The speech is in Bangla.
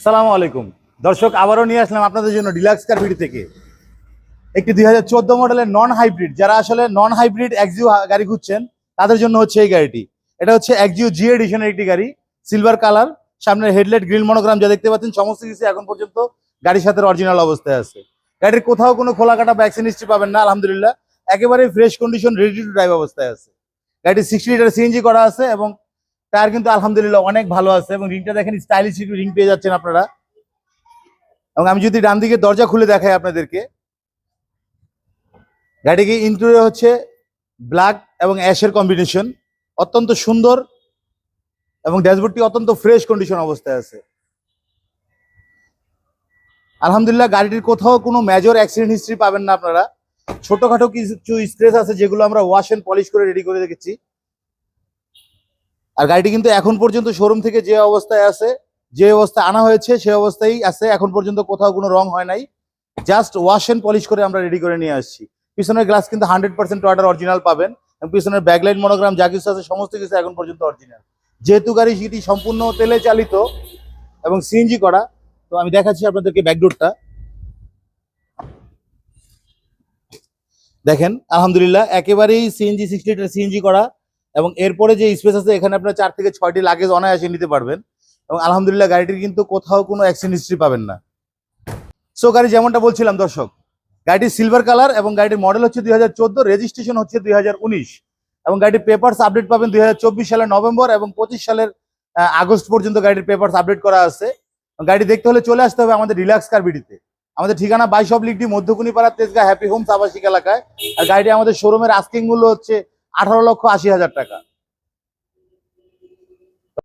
আসসালামু আলাইকুম। দর্শক, আবারও নিয়ে আসলাম আপনাদের জন্য ডিলাক্স কার ভিডি থেকে। একটি দুই হাজার চোদ্দ মডেলের নন হাইব্রিড যারা আসলে নন হাইব্রিড এক্সিউ গাড়ি খুঁজছেন, তাদের জন্য হচ্ছে এই গাড়িটি। এটা হচ্ছে এক্সিউ জি এডিশনের একটি গাড়ি সিলভার কালার সামনের হেডলাইট গ্রিল মনোগ্রাম যা দেখতে পাচ্ছেন, সমস্ত কিছু এখন পর্যন্ত গাড়ির সাথে অরিজিনাল অবস্থায় আছে। গাড়ির কোথাও কোনো খোলা কাটা ভ্যাকসিন হিস্ট্রি পাবেন না, আলহামদুলিল্লাহ। একেবারে fresh condition ready to drive অবস্থায় আছে। গাড়িটি সিক্সটি লিটার সিএনজি করা আছে এবং টায়ার কিন্তু আলহামদুলিল্লাহ অনেক ভালো আছে এবং রিংটা দেখেন স্টাইলিশ রিং পেয়ে যাচ্ছেন আপনারা। এবং আমি যদি ডান দিকে দরজা খুলে দেখাই আপনাদেরকে গাড়িকে ইন্টেরিয়র হচ্ছে ব্ল্যাক এবং অ্যাশের কম্বিনেশন অত্যন্ত সুন্দর এবং ড্যাশবোর্ডটি অত্যন্ত ফ্রেশ কন্ডিশন অবস্থায় আছে। আলহামদুলিল্লাহ, গাড়িটির কোথাও কোনো মেজর অ্যাক্সিডেন্ট হিস্ট্রি পাবেন না আপনারা। ছোটখাটো কিছু স্ক্রেচ আছে যেগুলো আমরা ওয়াশ এন্ড পলিশ করে রেডি করে রেখেছি। আর গাড়িটি কিন্তু এখন পর্যন্ত শোরুম থেকে যে অবস্থায় আছে, যে অবস্থায় আনা হয়েছে, সে অবস্থায় আছে। এখন পর্যন্ত কোথাও কোনো রং হয় নাই। জাস্ট ওয়াশ এন্ড পলিশ করে আমরা রেডি করে নিয়ে আসছি। পিছনের গ্লাস কিন্তু হান্ড্রেড পার্সেন্ট অর্ডার অরিজিনাল পাবেন এবং পিছনের ব্যাকলাইট মনোগ্রাম যা কিছু আছে, সমস্ত কিছু এখন পর্যন্ত অরিজিনাল যেহেতু গাড়ি সেটি সম্পূর্ণ তেলে চালিত এবং সিএনজি করা, তো আমি দেখাচ্ছি আপনাদেরকে ব্যাকডোরটা দেখেন, আলহামদুলিল্লাহ, একেবারেই সিএনজি সিক্স লিটার সিএনজি করা। এবং এরপরে যে স্পেস আছে, এখানে আপনার চার থেকে ছয়টি লাগেজ অনায়াসে নিতে পারবেন। এবং আলহামদুলিল্লাহ, গাড়িটির কিন্তু কোথাও কোনো অ্যাক্সিডেন্ট হিস্ট্রি পাবেন না। সো গাড়ি যেমনটা বলছিলাম, দর্শক গাড়িটি সিলভার কালার এবং গাড়িটির মডেল হচ্ছে দুই হাজার চোদ্দ রেজিস্ট্রেশন হচ্ছে দুই হাজার উনিশ। এবং গাড়ির পেপারস আপডেট পাবেন দুই হাজার চব্বিশ সালের নভেম্বর এবং পঁচিশ সালের আগস্ট পর্যন্ত গাড়ির পেপারস আপডেট করা আছে। গাড়ি দেখতে হলে চলে আসতে হবে আমাদের রিল্যাক্স কার বিডিতে। আমাদের ঠিকানা বাইশ অব লিগডি, মধ্যকুনিপাড়া, তেজগা হ্যাপি হোমস আবাসিক এলাকায়। আর গাড়িটি আমাদের শোরুমের আস্কিং মূল্য হচ্ছে আঠারো লক্ষ আশি হাজার টাকা।